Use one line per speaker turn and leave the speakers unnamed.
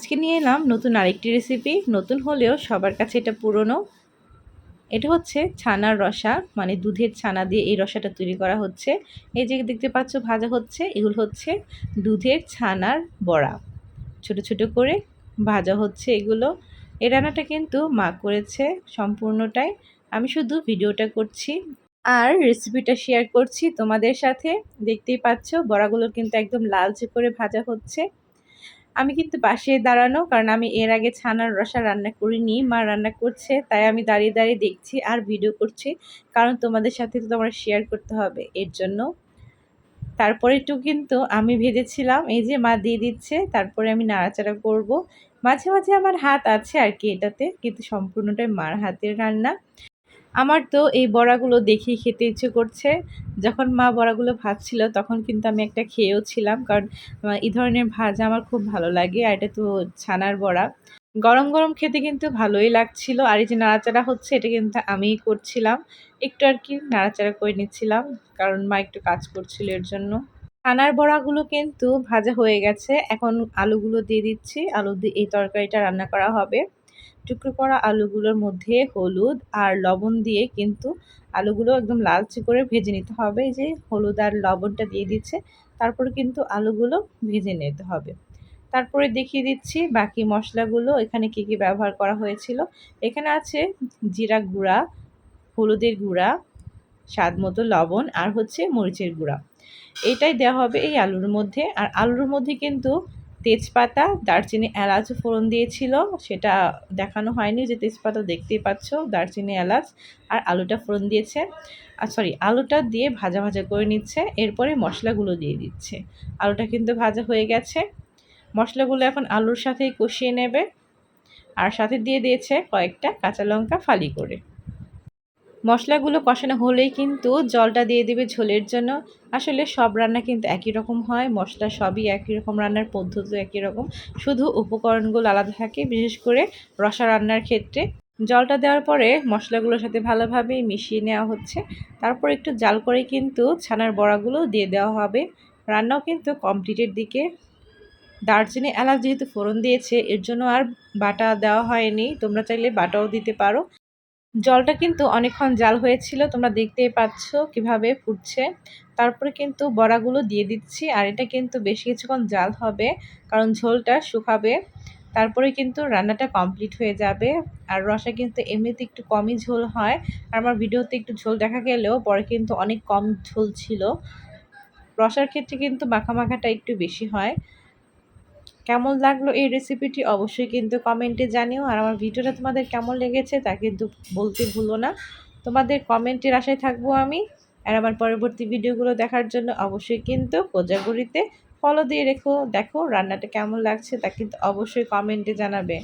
আজকে নিয়ে এলাম নতুন আরেকটি রেসিপি নতুন হলেও সবার কাছে এটা পুরনো। এটা হচ্ছে ছানার রসা মানে দুধের ছানা দিয়ে এই রসাটা তৈরি করা হচ্ছে। এই যে দেখতে পাচ্ছ, ভাজা হচ্ছে। এগুলো হচ্ছে দুধের ছানার বড়া। ছোট ছোট করে ভাজা হচ্ছে এগুলো। এ রান্নাটা কিন্তু মা করেছে সম্পূর্ণটাই। আমি শুধু ভিডিওটা করছি। আর রেসিপিটা শেয়ার করছি তোমাদের সাথে। দেখতেই পাচ্ছ, বড়াগুলো কিন্তু একদম লালচে করে ভাজা হচ্ছে। আমি কিন্তু পাশে দাঁড়ানো, কারণ আমি এর আগে ছানার রসা রান্না করিনি, মা রান্না করছে, তাই আমি দাঁড়িয়ে দাঁড়িয়ে দেখছি আর ভিডিও করছি, কারণ তোমাদের সাথে তো তোমরা শেয়ার করতে হবে, এর জন্য। তারপরে একটু কিন্তু আমি ভেজেছিলাম, এই যে মা দিয়ে দিচ্ছে, তারপরে আমি নাড়াচাড়া করব। মাঝে মাঝে আমার হাত আছে আর কি এটাতে, কিন্তু সম্পূর্ণটাই মার হাতের রান্না। আমার তো এই বড়াগুলো দেখেই খেতে ইচ্ছে করছে। যখন মা বড়াগুলো ভাজছিল তখন কিন্তু আমি একটা খেয়েও ছিলাম কারণ এই ধরনের ভাজা আমার খুব ভালো লাগে আর এটা তো ছানার বড়া। গরম গরম খেতে কিন্তু ভালোই লাগছিল আর এই যে নাড়াচাড়া হচ্ছে এটা কিন্তু আমিই করছিলাম। একটু আর কি নাড়াচাড়া করে নিচ্ছিলাম কারণ মা একটু কাজ করছিল এর জন্য। ছানার বড়াগুলো কিন্তু ভাজা হয়ে গেছে। এখন আলুগুলো দিয়ে দিচ্ছি। আলু দিয়ে এই তরকারিটা রান্না করা হবে। টুকরো করা আলুগুলোর মধ্যে হলুদ আর লবণ দিয়ে কিন্তু আলুগুলো একদম লালচে করে ভেজে নিতে হবে। যে হলুদ আর লবণটা দিয়ে দিচ্ছে, তারপরে কিন্তু আলুগুলো ভেজে নিতে হবে। তারপরে দেখিয়ে দিচ্ছি বাকি মশলাগুলো, এখানে কি কি ব্যবহার করা হয়েছিল। এখানে আছে জিরা গুঁড়া, হলুদের গুঁড়া, স্বাদ মতো লবণ আর হচ্ছে মরিচের গুঁড়া। এটাই দেওয়া হবে এই আলুর মধ্যে। আর আলুর মধ্যে কিন্তু তেজপাতা, দারচিনি এলাচ ফোড়ন দিয়েছিল। সেটা দেখানো হয়নি যে তেজপাতা দেখতেই পাচ্ছ, দারচিনি, এলাচ আর আলুটা ফোড়ন দিয়েছে। আর সরি আলুটা দিয়ে ভাজা ভাজা করে নিচ্ছে, এরপরে মশলাগুলো দিয়ে দিচ্ছে। আলুটা কিন্তু ভাজা হয়ে গেছে। মশলাগুলো এখন আলুর সাথেই কষিয়ে নেবে। আর সাথে দিয়ে দিয়েছে কয়েকটা কাঁচা লঙ্কা ফালি করে। মশলাগুলো কষানো হলেই কিন্তু জলটা দিয়ে দেবে ঝোলের জন্য। আসলে সব রান্না কিন্তু একই রকম হয়, মশলা সবই একই রকম, রান্নার পদ্ধতি একই রকম। শুধু উপকরণগুলো আলাদা থাকে, বিশেষ করে রসা রান্নার ক্ষেত্রে। জলটা দেওয়ার পরে মশলাগুলোর সাথে ভালোভাবে মিশিয়ে নেওয়া হচ্ছে। তারপর একটু জাল করে কিন্তু ছানার বড়াগুলো দিয়ে দেওয়া হবে। রান্নাও কিন্তু কমপ্লিটের দিকে। দারচিনি এলাচ যেহেতু ফোড়ন দিয়েছে, এর জন্য আর বাটা দেওয়া হয়নি। তোমরা চাইলে বাটাও দিতে পারো। জলটা কিন্তু অনেকক্ষণ জাল হয়েছিল, তোমরা দেখতেই পাচ্ছ কীভাবে ফুটছে। তারপরে কিন্তু বড়াগুলো দিয়ে দিচ্ছি, আর এটা কিন্তু বেশি কিছুক্ষণ জাল হবে, কারণ ঝোলটা শুকাবে। তারপরে কিন্তু রান্নাটা কমপ্লিট হয়ে যাবে, আর রসা কিন্তু এমনিতে একটু কমই ঝোল হয়। আর আমার ভিডিওতে একটু ঝোল দেখা গেলেও পরে কিন্তু অনেক কম ঝোল ছিল। রসার ক্ষেত্রে কিন্তু মাখা মাখাটা একটু বেশি হয়। কেমন লাগল এই রেসিপিটি অবশ্যই কিন্তু কমেন্টে জানিও। আর আমার ভিডিওটা তোমাদের কেমন লেগেছে তা কিন্তু বলতে ভুলো না। তোমাদের কমেন্টের আশায় থাকব আমি। আর আমার পরবর্তী ভিডিওগুলো দেখার জন্য অবশ্যই কিন্তু কোজাগুড়িতে ফলো দিয়ে রেখো। দেখো রান্নাটা কেমন লাগছে তা কিন্তু অবশ্যই কমেন্টে জানাবে।